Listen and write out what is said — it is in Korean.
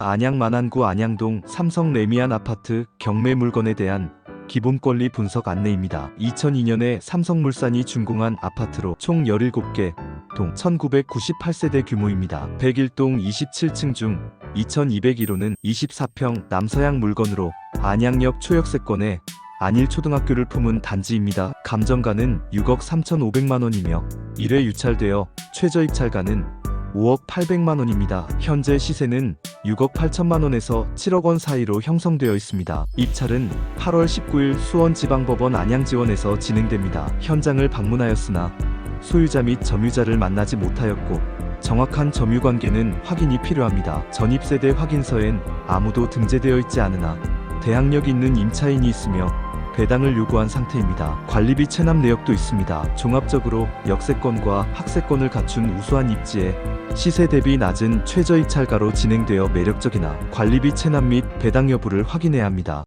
안양 만안구 안양동 삼성 레미안 아파트 경매 물건에 대한 기본 권리 분석 안내입니다. 2002년에 삼성물산이 준공한 아파트로 총 17개, 동 1998세대 규모입니다. 101동 27층 중 2201호는 24평 남서양 물건으로 안양역 초역세권에 안일 초등학교를 품은 단지입니다. 감정가는 6억 3,500만 원이며 1회 유찰되어 최저 입찰가는 5억 800만 원입니다. 현재 시세는 6억 8천만 원에서 7억 원 사이로 형성되어 있습니다. 입찰은 8월 19일 수원지방법원 안양지원에서 진행됩니다. 현장을 방문하였으나 소유자 및 점유자를 만나지 못하였고 정확한 점유 관계는 확인이 필요합니다. 전입세대 확인서엔 아무도 등재되어 있지 않으나 대항력 있는 임차인이 있으며 배당을 요구한 상태입니다. 관리비 체납 내역도 있습니다. 종합적으로 역세권과 학세권을 갖춘 우수한 입지에 시세 대비 낮은 최저 입찰가로 진행되어 매력적이나 관리비 체납 및 배당 여부를 확인해야 합니다.